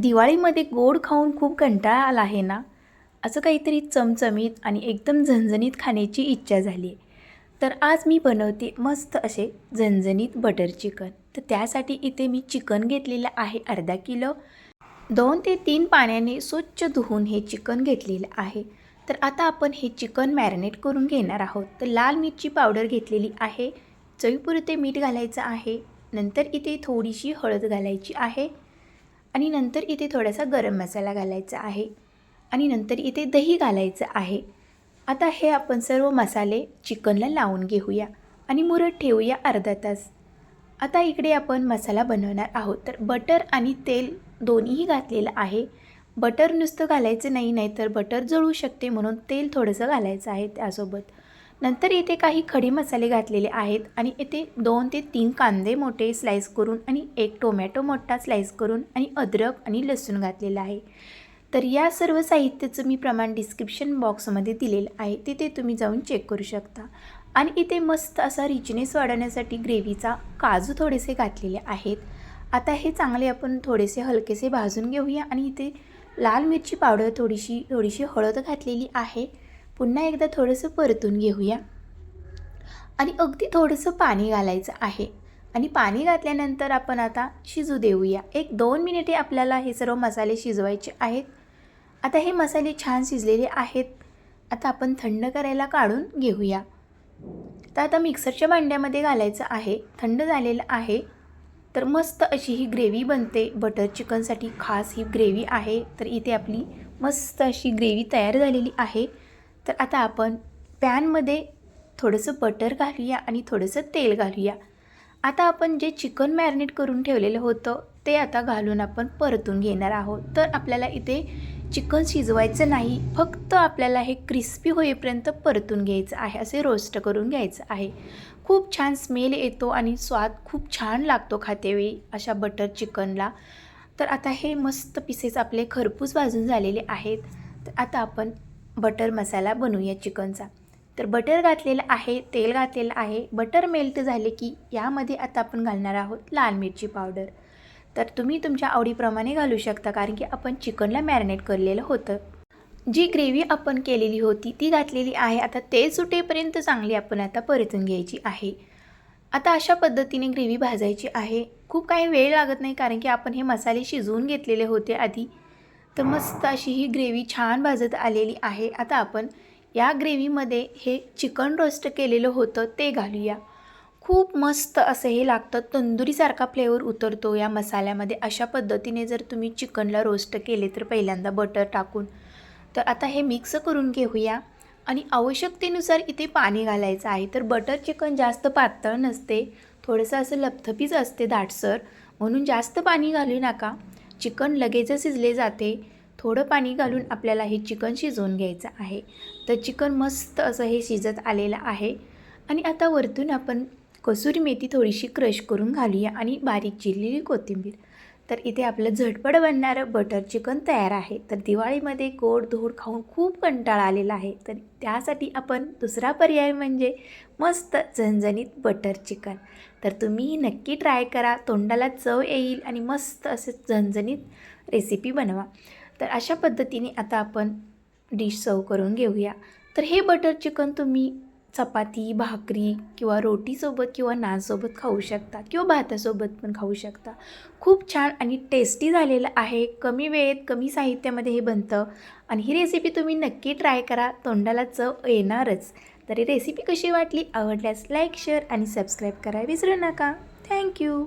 दिवाळीमध्ये गोड खाऊन खूप कंटाळा आला आहे ना? असं काहीतरी चमचमीत आणि एकदम झणझणीत खाण्याची इच्छा झाली आहे तर आज मी बनवते मस्त असे झणझणीत बटर चिकन. तर त्यासाठी इथे मी चिकन घेतलेलं आहे अर्धा किलो. दोन ते तीन पाण्याने स्वच्छ धुवून हे चिकन घेतलेलं आहे. तर आता आपण हे चिकन मॅरिनेट करून घेणार आहोत. तर लाल मिरची पावडर घेतलेली आहे. चवीपुरते मीठ घालायचं आहे. नंतर इथे थोडीशी हळद घालायची आहे. आणि नंतर इथे थोडासा गरम मसाला घालायचा आहे आणि नंतर इथे दही घालायचं आहे. आता हे आपण सर्व मसाले चिकनला लावून घेऊया आणि मुरत ठेवूया अर्धा तास. आता इकडे आपण मसाला बनवणार आहोत. तर बटर आणि तेल दोन्हीही घातलेलं आहे. बटर नुसतं घालायचं नाही नाही तर बटर जळू शकते म्हणून तेल थोडंसं घालायचं आहे त्यासोबत. नंतर इथे काही खडे मसाले घातलेले आहेत आणि इथे दोन ते तीन कांदे मोठे स्लाईस करून आणि एक टोमॅटो मोठा स्लाईस करून आणि अद्रक आणि लसूण घातलेलं आहे. तर या सर्व साहित्याचं मी प्रमाण डिस्क्रिप्शन बॉक्समध्ये दिलेलं आहे. तिथे तुम्ही जाऊन चेक करू शकता. आणि इथे मस्त असा रिचनेस वाढवण्यासाठी ग्रेव्हीचा काजू थोडेसे घातलेले आहेत. आता हे चांगले आपण थोडेसे हलकेसे भाजून घेऊया आणि इथे लाल मिरची पावडर थोडीशी थोडीशी हळद घातलेली आहे. पुन्हा एकदा थोडंसं परतून घेऊया. आणि अगदी थोडंसं पाणी घालायचं आहे. आणि पाणी घातल्यानंतर आपण आता शिजू देऊया. एक दोन मिनिटे आपल्याला हे सर्व मसाले शिजवायचे आहेत. आता हे मसाले छान शिजलेले आहेत. आता आपण थंड करायला काढून घेऊया. तर आता मिक्सरच्या भांड्यामध्ये घालायचं आहे. थंड झालेलं आहे. तर मस्त अशी ही ग्रेव्ही बनते. बटर चिकनसाठी खास ही ग्रेव्ही आहे. तर इथे आपली मस्त अशी ग्रेव्ही तयार झालेली आहे. तर आता आपण पॅनमध्ये थोडंसं बटर घालूया आणि थोडंसं तेल घालूया. आता आपण जे चिकन मॅरिनेट करून ठेवलेलं होतं ते आता घालून आपण परतून घेणार आहोत. तर आपल्याला इथे चिकन शिजवायचं नाही फक्त आपल्याला हे क्रिस्पी होईपर्यंत परतून घ्यायचं आहे असे रोस्ट करून घ्यायचं आहे. खूप छान स्मेल येतो आणि स्वाद खूप छान लागतो खातेवेळी अशा बटर चिकनला. तर आता हे मस्त पीसेस आपले खरपूस भाजून झालेले आहेत. तर आता आपण बटर मसाला बनवूया चिकनचा. तर बटर घातलेलं आहे तेल घातलेलं आहे. बटर मेल्ट झाले की यामध्ये आता आपण घालणार आहोत लाल मिरची पावडर तर तुम्ही तुमच्या आवडीप्रमाणे घालू शकता कारण की आपण चिकनला मॅरिनेट केलेलं होतं. जी ग्रेव्ही आपण केलेली होती ती घातलेली आहे. आता तेल सुटेपर्यंत चांगली आपण आता परतून घ्यायची आहे. आता अशा पद्धतीने ग्रेव्ही भाजायची आहे. खूप काही वेळ लागत नाही कारण की आपण हे मसाले शिजवून घेतलेले होते आधी. तर मस्त अशी ही ग्रेव्ही छान भाजत आलेली आहे. आता आपण या ग्रेव्हीमध्ये हे चिकन रोस्ट केलेलं होतं ते घालूया. खूप मस्त असं हे लागतं तंदुरीसारखा फ्लेवर उतरतो या मसाल्यामध्ये. अशा पद्धतीने जर तुम्ही चिकनला रोस्ट केले तर पहिल्यांदा बटर टाकून. तर आता हे मिक्स करून घेऊया. आणि आवश्यकतेनुसार इथे पाणी घालायचं आहे. तर बटर चिकन जास्त पातळ नसते. थोडंसं असं लपथपीच असते दाटसर. म्हणून जास्त पाणी घालू नका. चिकन लगेचच शिजले जाते. थोडं पाणी घालून आपल्याला हे चिकन शिजवून घ्यायचं आहे. तर चिकन मस्त असं हे शिजत आलेलं आहे. आणि आता वरतून आपण कसुरी मेथी थोडीशी क्रश करून घालूया आणि बारीक चिरलेली कोथिंबीर. तर इथे आपलं झटपट बनणारं बटर चिकन तयार आहे. तर दिवाळीमध्ये गोड धोड खाऊन खूप कंटाळा आलेला आहे. तर त्यासाठी आपण दुसरा पर्याय म्हणजे मस्त झणझणीत बटर चिकन तर तुम्हीही नक्की ट्राय करा. तोंडाला चव येईल आणि मस्त असं झणझणीत रेसिपी बनवा. तर अशा पद्धतीने आता आपण डिश सर्व करून घेऊया. तर हे बटर चिकन तुम्ही चपाती भाकरी किंवा रोटीसोबत किंवा नानसोबत खाऊ शकता किंवा भातासोबत पण खाऊ शकता. खूप छान आणि टेस्टी झालेलं आहे. कमी वेळेत कमी साहित्यामध्ये हे बनतं. आणि ही रेसिपी तुम्ही नक्की ट्राय करा. तोंडाला चव येणारच. तरी रेसिपी कशी वाटली? आवडल्यास लाईक शेअर आणि सबस्क्राईब करायला विसरू नका. थँक्यू